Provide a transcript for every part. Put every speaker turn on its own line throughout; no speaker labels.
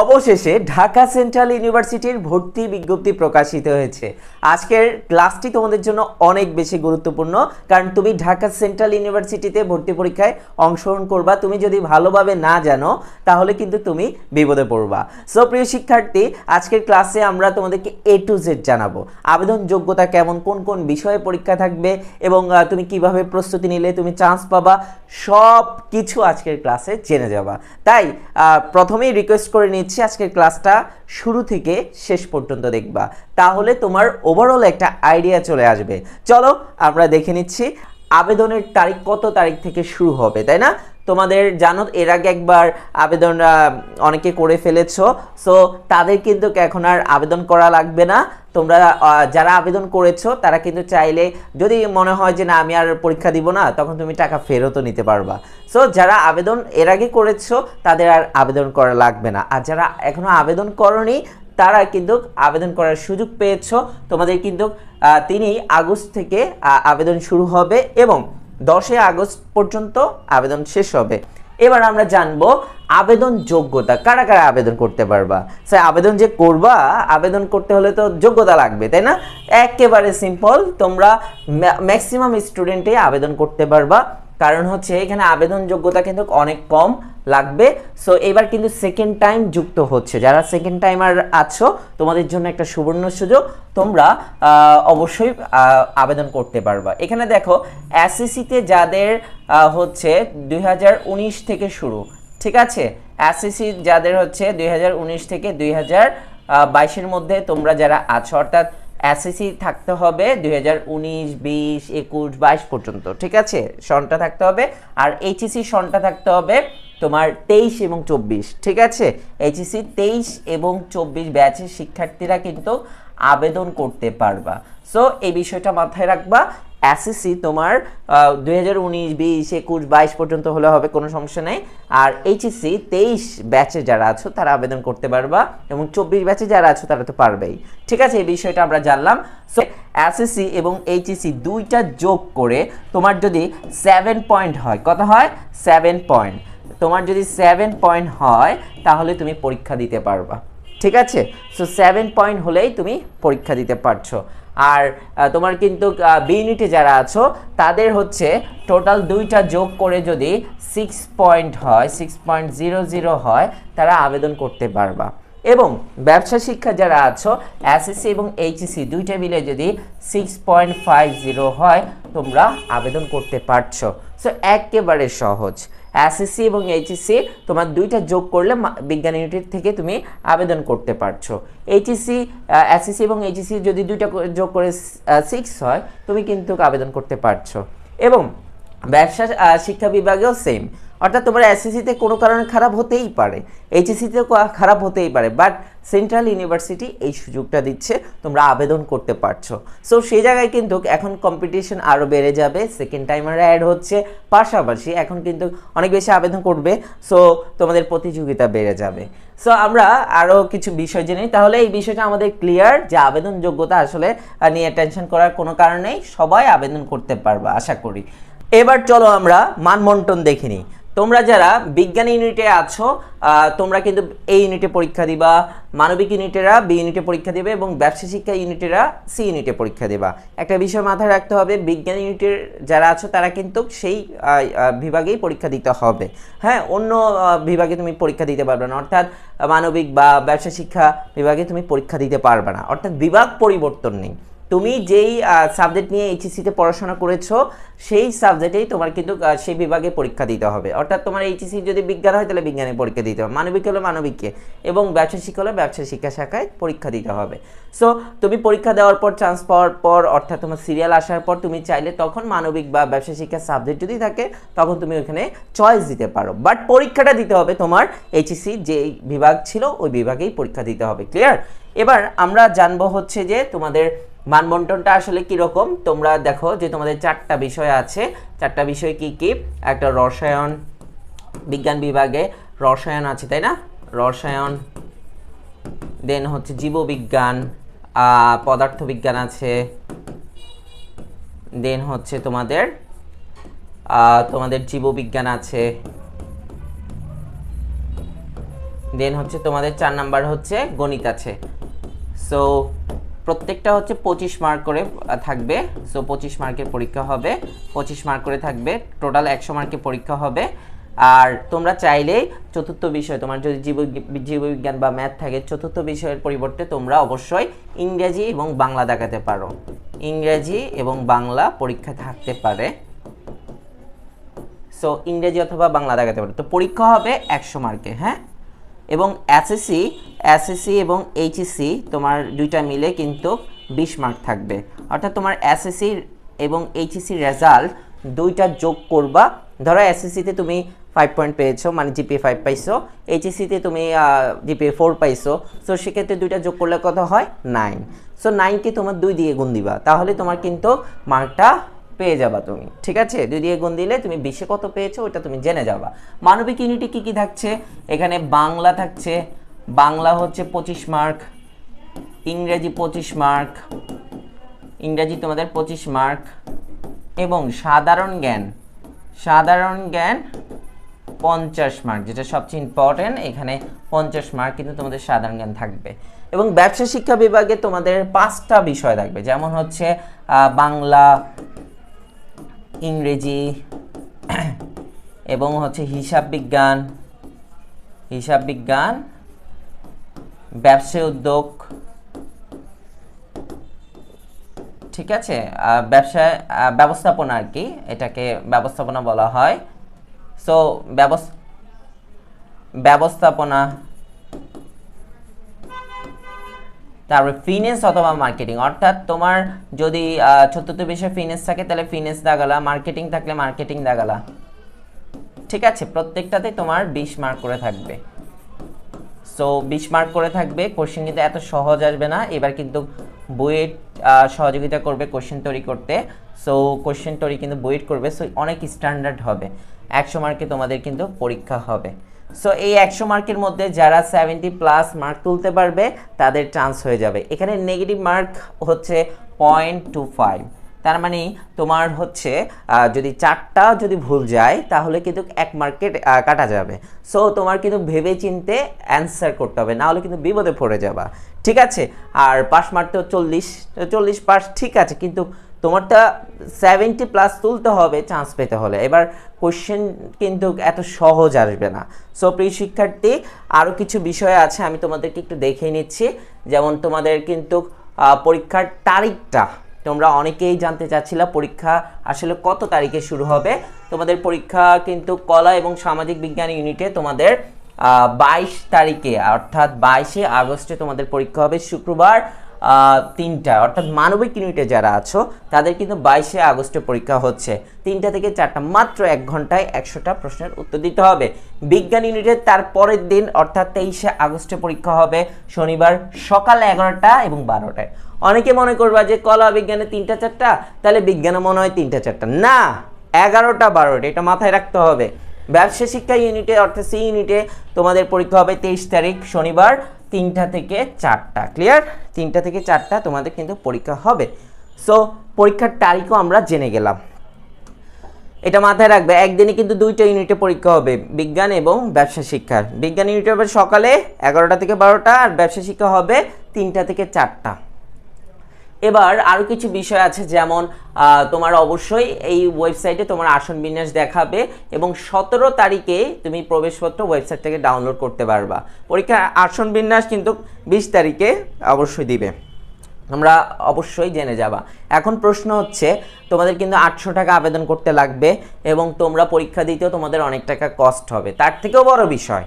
অবশেষে ঢাকা সেন্ট্রাল ইউনিভার্সিটির ভর্তি বিজ্ঞপ্তি প্রকাশিত হয়েছে। আজকের ক্লাসটি তোমাদের জন্য অনেক বেশি গুরুত্বপূর্ণ, কারণ তুমি ঢাকা সেন্ট্রাল ইউনিভার্সিটিতে ভর্তি পরীক্ষায় অংশগ্রহণ করবা। তুমি যদি ভালোভাবে না জানো, তাহলে কিন্তু তুমি বিপদে পড়বা। সো প্রিয় শিক্ষার্থী, আজকের ক্লাসে আমরা তোমাদেরকে এ টু জেড জানাব। আবেদন যোগ্যতা কেমন, কোন কোন বিষয়ে পরীক্ষা থাকবে, এবং তুমি কীভাবে প্রস্তুতি নিলে তুমি চান্স পাবা সব কিছু আজকের ক্লাসে জেনে যাবা। তাই প্রথমেই রিকোয়েস্ট করে নিচ্ছি আজকের ক্লাসটা শুরু থেকে শেষ পর্যন্ত দেখবা। তাহলে তোমার ওভারঅল একটা আইডিয়া চলে আসবে। চলো আমরা দেখে নিচ্ছি আবেদনের তারিখ কত তারিখ থেকে শুরু হবে, তাই না? তোমাদের, জানো, এর আগে একবার আবেদন অনেকে করে ফেলেছো সো তাদের কিন্তু এখন আর আবেদন করা লাগবে না। তোমরা যারা আবেদন করেছ, তারা কিন্তু চাইলে, যদি মনে হয় যে না, আমি আর পরীক্ষা দিব না, তখন তুমি টাকা ফেরতও নিতে পারবা। সো যারা আবেদন এর আগে করেছ, তাদের আর আবেদন করা লাগবে না। আর যারা এখনও আবেদন করনি, তারা কিন্তু আবেদন করার সুযোগ পেয়েছ। তোমাদের কিন্তু তিনি আগস্ট থেকে আবেদন শুরু হবে এবং দশই আগস্ট পর্যন্ত আবেদন শেষ হবে। এবার আমরা জানব আবেদন যোগ্যতা, কারা কারা আবেদন করতে পারবা? স্যার, আবেদন যে করবা, আবেদন করতে হলে তো যোগ্যতা লাগবে, তাই না? একেবারে সিম্পল তোমরা ম্যাক্সিমাম স্টুডেন্টে আবেদন করতে পারবা। কারণ হচ্ছে এখানে আবেদন যোগ্যতা কিন্তু অনেক কম। লাগবে। সো এবার কিন্তু সেকেন্ড টাইম যুক্ত হচ্ছে। যারা সেকেন্ড টাইমার আছো, তোমাদের জন্য একটা সুবর্ণ সুযোগ। তোমরা অবশ্যই আবেদন করতে পারবা। এখানে দেখো এসএসসিতে যাদের হচ্ছে দুই হাজার উনিশ থেকে শুরু, ঠিক আছে? এসএসসি যাদের হচ্ছে দুই হাজার উনিশ থেকে দুই বাইশের মধ্যে তোমরা যারা আছো, অর্থাৎ এসএসসি থাকতে হবে দুই হাজার উনিশ, বিশ, একুশ, বাইশ পর্যন্ত, ঠিক আছে? সনটা থাকতে হবে। আর এইচএসসি সনটা থাকতে হবে তোমার তেইশ এবং চব্বিশ, ঠিক আছে? এইচএসসি তেইশ এবং চব্বিশ ব্যাচের শিক্ষার্থীরা কিন্তু আবেদন করতে পারবা। সো এই বিষয়টা মাথায় রাখবা। এসএসসি তোমার দুই হাজার উনিশ, বিশ, একুশ, বাইশ পর্যন্ত হলে হবে, কোনো সমস্যা নেই। আর এইচএসসি তেইশ ব্যাচে যারা আছো, তারা আবেদন করতে পারবা এবং চব্বিশ ব্যাচে যারা আছো, তারা তো পারবেই। ঠিক আছে? এই বিষয়টা আমরা জানলাম। সো এসএসসি এবং এইচএসসি দুইটা যোগ করে তোমার যদি সেভেন পয়েন্ট হয়, কত হয়? সেভেন পয়েন্ট তোমার যদি সেভেন পয়েন্ট হয়, তাহলে তুমি পরীক্ষা দিতে পারবা। ঠিক আছে? সো সেভেন পয়েন্ট হলেই তুমি পরীক্ষা দিতে পারছ। আর তোমার কিন্তু বি ইউনিটে যারা আছো, তাদের হচ্ছে টোটাল দুইটা যোগ করে যদি সিক্স পয়েন্ট হয় সিক্স পয়েন্ট জিরো জিরো হয়, তারা আবেদন করতে পারবা। এবং ব্যবসা শিক্ষা যারা আছো এসএসসি এবং এইচএসসি দুইটা মিলে যদি সিক্স পয়েন্ট ফাইভ জিরো হয়, তোমরা আবেদন করতে পারছ। সো একেবারে সহজ। এসএসসি এবং এইচএসসি তোমার দুইটা যোগ করলে বিজ্ঞান ইউনিটের থেকে তুমি আবেদন করতে পারছ। এইচএসসি এসএসসি এবং এইচএসসি যদি দুইটা যোগ করে সিক্স হয়, তুমি কিন্তু আবেদন করতে পারছ। এবং ব্যবসা শিক্ষা বিভাগেও সেম অর্থাৎ তোমার এসএসসিতে কোনো কারণে খারাপ হতেই পারে। এইচএসসিতেও খারাপ হতেই পারে বাট সেন্ট্রাল ইউনিভার্সিটি এই সুযোগটা দিচ্ছে, তোমরা আবেদন করতে পারছ। সো সেই জায়গায় কিন্তু এখন কম্পিটিশন আরও বেড়ে যাবে সেকেন্ড টাইমার অ্যাড হচ্ছে, পাশাপাশি এখন কিন্তু অনেক বেশি আবেদন করবে সো তোমাদের প্রতিযোগিতা বেড়ে যাবে। সো আমরা আরও কিছু বিষয় জেনে তাহলে এই বিষয়টা আমাদের ক্লিয়ার যে আবেদন যোগ্যতা আসলে নিয়ে টেনশন করার কোনো কারণেই সবাই আবেদন করতে পারবে, আশা করি। এবার চলো আমরা মানমন্টন দেখে নিই। তোমরা যারা বিজ্ঞান ইউনিটে আছো তোমরা কিন্তু এই ইউনিটে পরীক্ষা দিবা, মানবিক ইউনিটেরা বি ইউনিটে পরীক্ষা দেবে এবং ব্যবসা শিক্ষা ইউনিটেরা সি ইউনিটে পরীক্ষা দেবা। একটা বিষয় মাথায় রাখতে হবে, বিজ্ঞান ইউনিটের যারা আছো তারা কিন্তু সেই বিভাগেই পরীক্ষা দিতে হবে। হ্যাঁ অন্য বিভাগে তুমি পরীক্ষা দিতে পারবে না। অর্থাৎ মানবিক বা ব্যবসা শিক্ষা বিভাগে তুমি পরীক্ষা দিতে পারবে না। অর্থাৎ বিভাগ পরিবর্তন নেই। তুমি যেই সাবজেক্ট নিয়ে এইচএসসিতে পড়াশোনা করেছ, সেই সাবজেক্টেই তোমার কিন্তু সেই বিভাগে পরীক্ষা দিতে হবে। অর্থাৎ তোমার এইচএসসি যদি বিজ্ঞান হয়, তাহলে বিজ্ঞানে পরীক্ষা দিতে হবে। মানবিক হলে মানবিককে এবং ব্যবসা শিক্ষা হলে ব্যবসা শিক্ষা শাখায় পরীক্ষা দিতে হবে। সো তুমি পরীক্ষা দেওয়ার পর চান্স পাওয়ার পর, অর্থাৎ তোমার সিরিয়াল আসার পর, তুমি চাইলে তখন মানবিক বা ব্যবসা শিক্ষার সাবজেক্ট যদি থাকে, তখন তুমি ওখানে চয়েস দিতে পারো। বাট পরীক্ষাটা দিতে হবে তোমার এইচএসসি যে বিভাগ ছিল, ওই বিভাগেই পরীক্ষা দিতে হবে। ক্লিয়ার এবার আমরা জানব হচ্ছে যে তোমাদের মানবন্টনটা আসলে কীরকম? তোমরা দেখো যে তোমাদের চারটা বিষয় আছে। চারটা বিষয় কি কি? একটা রসায়ন বিজ্ঞান বিভাগে রসায়ন আছে, তাই না? রসায়ন দেন হচ্ছে জীববিজ্ঞান পদার্থবিজ্ঞান আছে। দেন হচ্ছে তোমাদের তোমাদের জীববিজ্ঞান আছে। দেন হচ্ছে তোমাদের চার নাম্বার হচ্ছে গণিত আছে। সো প্রত্যেকটা হচ্ছে পঁচিশ মার্ক করে থাকবে। সো পঁচিশ মার্কের পরীক্ষা হবে। পঁচিশ মার্ক করে থাকবে টোটাল একশো মার্কের পরীক্ষা হবে। আর তোমরা চাইলেই চতুর্থ বিষয়, তোমার যদি জীব জীববিজ্ঞান বা ম্যাথ থাকে, চতুর্থ বিষয়ের পরিবর্তে তোমরা অবশ্যই ইংরেজি এবং বাংলা দেখাতে পারো। ইংরেজি এবং বাংলা পরীক্ষা থাকতে পারে। সো ইংরেজি অথবা বাংলা দেখাতে পারো। তো, পরীক্ষা হবে একশো মার্কে হ্যাঁ? এবং এসএসসি এসএসসি এবং এইচএসসি তোমার দুইটা মিলে কিন্তু বিশ মার্ক থাকবে। অর্থাৎ তোমার এসএসসি এবং এইচএসসি রেজাল্ট দুইটা যোগ করবা। ধরো এসএসসিতে তুমি ফাইভ পয়েন্ট পেয়েছ মানে জিপিএ ফাইভ পাইছো। এইচএসসিতে তুমি জিপিএ ফোর পাইছো। সো সেক্ষেত্রে দুইটা যোগ করলে কত হয়? নাইন সো নাইনকে তোমার দুই দিয়ে গুণ দিবা। তাহলে তোমার কিন্তু মার্কটা পেয়ে যাবা তুমি। ঠিক আছে? দুই দিয়ে গুণ দিলে তুমি বিশে কত পেয়েছ? ওটা তুমি জেনে যাবা। মানবিক ইউনিটি কি কি থাকছে? এখানে বাংলা থাকছে বাংলা হচ্ছে পঁচিশ মার্ক, ইংরেজি পঁচিশ মার্ক, ইংরেজি তোমাদের পঁচিশ মার্ক, এবং সাধারণ জ্ঞান সাধারণ জ্ঞান পঞ্চাশ মার্ক, যেটা সবচেয়ে ইম্পর্টেন্ট এখানে পঞ্চাশ মার্ক কিন্তু তোমাদের সাধারণ জ্ঞান থাকবে। এবং ব্যবসা শিক্ষা বিভাগে তোমাদের পাঁচটা বিষয় থাকবে, যেমন হচ্ছে বাংলা, ইংরেজি, এবং হচ্ছে হিসাব বিজ্ঞান হিসাব বিজ্ঞান ব্যবসায় উদ্যোগ। ঠিক আছে? ব্যবসায় ব্যবস্থাপনা আর কি, এটাকে ব্যবস্থাপনা বলা হয়। সো ব্যবস্থাপনা, তারপরে ফিনেন্স অথবা মার্কেটিং অর্থাৎ তোমার যদি চতুর্থ বিষয় ফিনেন্স থাকে, তাহলে ফিনেন্স দাগালা মার্কেটিং থাকলে মার্কেটিং দাগালা। ঠিক আছে? প্রত্যেকটাতে তোমার বিশ মার্ক করে থাকবে। সো বিশ মার্ক করে থাকবে কোশ্চেন কিন্তু এত সহজ আসবে না। এবার কিন্তু আহ, সহযোগিতা করবে কোশ্চেন তৈরি করতে। সো কোশ্চেন তৈরি কিন্তু বুয়েট করবে সো অনেক স্ট্যান্ডার্ড হবে। একশো মার্কে তোমাদের কিন্তু পরীক্ষা হবে। সো এই একশো মার্কের মধ্যে যারা সেভেন্টি প্লাস মার্ক তুলতে পারবে তাদের চান্স হয়ে যাবে। এখানে নেগেটিভ মার্ক হচ্ছে পয়েন্ট টু ফাইভ তার মানে তোমার হচ্ছে যদি চারটা যদি ভুল যায়, তাহলে কিন্তু এক মার্কেট কাটা যাবে। সো তোমার কিন্তু ভেবে চিনতে অ্যান্সার করতে হবে, না হলে কিন্তু বিপদে পড়ে যাবা। ঠিক আছে? আর পাস মারতে চল্লিশ চল্লিশ পাস ঠিক আছে, কিন্তু তোমারটা সেভেন্টি প্লাস তুলতে হবে চান্স পেতে হলে। এবার কোশ্চেন কিন্তু এত সহজ আসবে না। সো প্রিয় শিক্ষার্থী আরও কিছু বিষয় আছে, আমি তোমাদেরকে একটু দেখে নিচ্ছি। যেমন তোমাদের কিন্তু পরীক্ষার তারিখটা তোমরা অনেকেই জানতে চাচ্ছিলা পরীক্ষা আসলে কত তারিখে শুরু হবে। তোমাদের পরীক্ষা কিন্তু কলা এবং সামাজিক বিজ্ঞান ইউনিটে তোমাদের বাইশ তারিখে, অর্থাৎ বাইশে আগস্টে তোমাদের পরীক্ষা হবে শুক্রবার তিনটা অর্থাৎ মানবিক ইউনিটে যারা আছো, তাদের কিন্তু বাইশে আগস্টে পরীক্ষা হচ্ছে। তিনটা থেকে চারটা মাত্র এক ঘন্টায় একশোটা প্রশ্নের উত্তর দিতে হবে। বিজ্ঞান ইউনিটের তার পরের দিন, অর্থাৎ তেইশে আগস্টে পরীক্ষা হবে শনিবার সকাল এগারোটা এবং বারোটায়। অনেকে মনে করবা যে, কলা বিজ্ঞানে তিনটা চারটা? তাহলে বিজ্ঞানে মনে হয় তিনটা চারটা। না, এগারোটা বারোটা, এটা মাথায় রাখতে হবে। ব্যবসা শিক্ষা ইউনিটে, অর্থাৎ সি ইউনিটে তোমাদের পরীক্ষা হবে তেইশ তারিখ, শনিবার তিনটা থেকে চারটা ক্লিয়ার তিনটা থেকে চারটা তোমাদের কিন্তু পরীক্ষা হবে। সো পরীক্ষার তারিখও আমরা জেনে গেলাম। এটা মাথায় রাখবে, একদিনে কিন্তু দুইটা ইউনিটে পরীক্ষা হবে, বিজ্ঞান এবং ব্যবসা শিক্ষার। বিজ্ঞান ইউনিট হবে সকালে এগারোটা থেকে বারোটা, আর ব্যবসা শিক্ষা হবে তিনটা থেকে চারটা। এবার আরও কিছু বিষয় আছে, যেমন তোমার অবশ্যই এই ওয়েবসাইটে তোমার আসন বিন্যাস দেখাবে এবং সতেরো তারিখে তুমি প্রবেশপত্র ওয়েবসাইট থেকে ডাউনলোড করতে পারবা। পরীক্ষার আসন বিন্যাস কিন্তু বিশ তারিখে অবশ্যই দিবে। আমরা অবশ্যই জেনে যাবা। এখন প্রশ্ন হচ্ছে, তোমাদের কিন্তু আটশো টাকা আবেদন করতে লাগবে এবং তোমরা পরীক্ষা দিতেও তোমাদের অনেক টাকা কস্ট হবে। তার থেকেও বড় বিষয়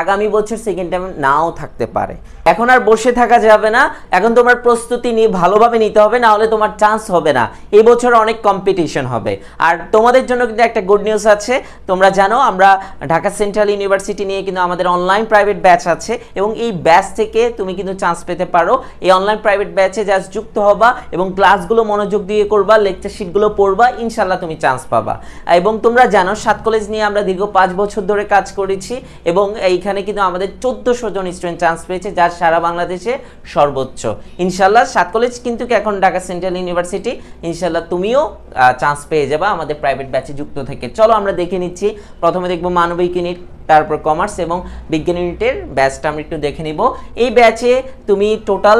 আগামী বছর সেকেন্ড টাইম নাও থাকতে পারে। এখন আর বসে থাকা যাবে না। এখন তোমার প্রস্তুতি নিয়ে ভালোভাবে নিতে হবে, না হলে তোমার চান্স হবে না। এই বছর অনেক কম্পিটিশন হবে। আর তোমাদের জন্য কিন্তু একটা গুড নিউজ আছে। তোমরা জানো, আমরা ঢাকা সেন্ট্রাল ইউনিভার্সিটি নিয়ে কিন্তু আমাদের অনলাইন প্রাইভেট ব্যাচ আছে এবং এই ব্যাচ থেকে তুমি কিন্তু চান্স পেতে পারো। এই অনলাইন প্রাইভেট ব্যাচে জাস্ট যুক্ত হবা এবং ক্লাসগুলো মনোযোগ দিয়ে করবা লেকচার শিটগুলো পড়বা ইনশাল্লাহ তুমি চান্স পাবা। এবং তোমরা জানো, সাত কলেজ নিয়ে আমরা দীর্ঘ পাঁচ বছর ধরে কাজ করেছি এবং এইখানে কিন্তু আমাদের চোদ্দোশো জন স্টুডেন্ট চান্স পেয়েছে, যার সারা বাংলাদেশে সর্বোচ্চ। ইনশাল্লাহ সাত কলেজ কিন্তু এখন ঢাকা সেন্ট্রাল ইউনিভার্সিটি ইনশাল্লাহ তুমিও চান্স পেয়ে যাবা আমাদের প্রাইভেট ব্যাচে যুক্ত থেকে। চলো আমরা দেখে নিচ্ছি, প্রথমে দেখব মানবিক ইউনিট তারপর কমার্স এবং বিজ্ঞান ইউনিটের ব্যাচটা আমরা একটু দেখে নিব। এই ব্যাচে তুমি টোটাল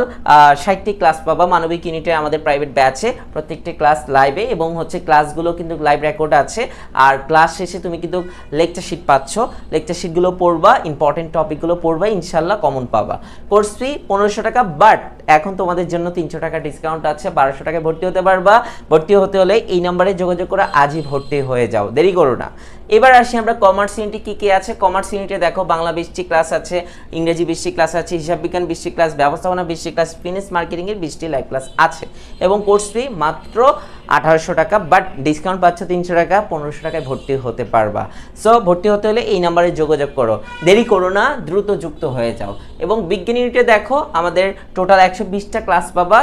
ষাটটি ক্লাস পাবা মানবিক ইউনিটের আমাদের প্রাইভেট ব্যাচে প্রত্যেকটি ক্লাস লাইভে এবং হচ্ছে ক্লাসগুলো কিন্তু লাইভ রেকর্ড আছে। আর ক্লাস শেষে তুমি কিন্তু লেকচার শিট পাচ্ছ। লেকচার শিটগুলো পড়বা ইম্পর্টেন্ট টপিকগুলো পড়বা ইনশাল্লাহ কমন পাবা। কোর্স ফি পনেরোশো টাকা বাট এখন তোমাদের জন্য তিনশো টাকা ডিসকাউন্ট আছে। বারোশো টাকায় ভর্তি হতে পারবা। ভর্তি হতে হলে এই নাম্বারে যোগাযোগ করে আজই ভর্তি হয়ে যাও। দেরি করো না। এবার আসি আমরা কমার্স ইউনিটে কী কী আছে? কমার্স ইউনিটে দেখো বাংলা বৃষ্টি ক্লাস আছে, ইংরেজি বৃষ্টি ক্লাস আছে, হিসাব বিজ্ঞান বৃষ্টি ক্লাস ব্যবস্থাপনা বৃষ্টি ক্লাস ফিনিশ মার্কেটিংয়ের বৃষ্টি লাইভ ক্লাস আছে। এবং কোর্স ফি মাত্র আঠারোশো টাকা বাট ডিসকাউন্ট পাচ্ছ তিনশো টাকা, পনেরোশো টাকায় ভর্তি হতে পারবা। সো ভর্তি হতে হলে এই নাম্বারে যোগাযোগ করো। দেরি করো না, দ্রুত যুক্ত হয়ে যাও। এবং বিজ্ঞান ইউনিটে দেখো, আমাদের টোটাল একশো বিশটা ক্লাস পাবা।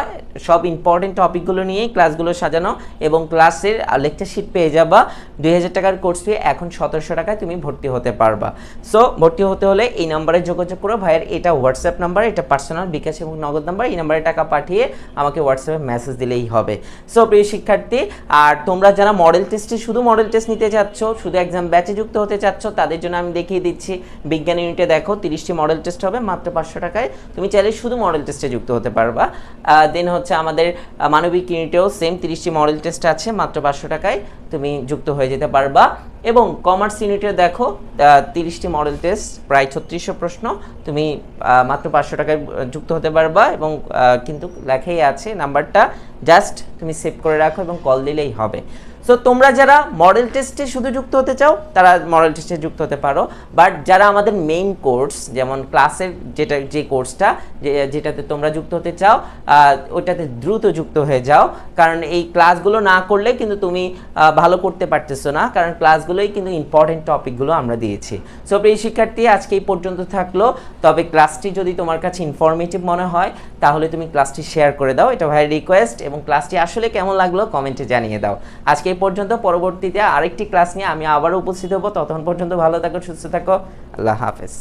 সব ইম্পর্টেন্ট টপিকগুলো নিয়েই ক্লাসগুলো সাজানো এবং ক্লাসের লেকচার শিট পেয়ে যাবা। দুই হাজার টাকার কোর্স ফি এখন সতেরোশো টাকায় তুমি ভর্তি হতে পারবা। সো ভর্তি হতে হলে এই নাম্বারে যোগাযোগ করো। ভাইয়ের এটা হোয়াটসঅ্যাপ নাম্বার এটা পার্সোনাল বিকাশ এবং নগদ নাম্বার এই নাম্বারে টাকা পাঠিয়ে আমাকে হোয়াটসঅ্যাপে মেসেজ দিলেই হবে। সো প্রিয় শিক্ষার্থী, আর তোমরা যারা মডেল টেস্টে শুধু মডেল টেস্ট নিতে চাচ্ছ, শুধু এক্সাম ব্যাচে যুক্ত হতে চাচ্ছ, তাদের জন্য আমি দেখিয়ে দিচ্ছি। বিজ্ঞান ইউনিটে দেখো, তিরিশটি মডেল টেস্ট হবে, মাত্র পাঁচশো টাকায়। তুমি চাইলে শুধু মডেল টেস্টে যুক্ত হতে পারবা। দেন হচ্ছে আমাদের মানবিক ইউনিটেও সেম তিরিশটি মডেল টেস্ট আছে, মাত্র পাঁচশো টাকায়। তুমি যুক্ত হয়ে যেতে পারবা। এবং কমার্স ইউনিটে দেখো তিরিশটি মডেল টেস্ট, প্রায় ছত্রিশশো প্রশ্ন। তুমি মাত্র পাঁচশো টাকায় যুক্ত হতে পারবা এবং কিন্তু লেখাই আছে নাম্বারটা। জাস্ট তুমি সেভ করে রাখো এবং কল দিলেই হবে। সো তোমরা যারা মডেল টেস্টে শুধু যুক্ত হতে চাও, তারা মডেল টেস্টে যুক্ত হতে পারো। বাট যারা আমাদের মেইন কোর্স যেমন ক্লাসের যেটা, যে কোর্সটা যেটাতে তোমরা যুক্ত হতে চাও ওইটাতে দ্রুত যুক্ত হয়ে যাও। কারণ এই ক্লাসগুলো না করলে কিন্তু তুমি ভালো করতে পারতেছো না। কারণ ক্লাসগুলোই কিন্তু ইম্পর্টেন্ট টপিকগুলো আমরা দিয়েছি। সো প্রিয় শিক্ষার্থী, আজকে এই পর্যন্ত থাকল। তবে ক্লাসটি যদি তোমার কাছে ইনফরমেটিভ মনে হয়, তাহলে তুমি ক্লাসটি শেয়ার করে দাও। এটা ভাই রিকোয়েস্ট এবং ক্লাসটি আসলে কেমন লাগল কমেন্টে জানিয়ে দাও। আজকে এই পর্যন্ত পরবর্তীতে আরেকটি ক্লাস নিয়ে আমি আবারও উপস্থিত হব। ততক্ষণ পর্যন্ত ভালো থাকো, সুস্থ থাকো। আল্লাহ হাফেজ।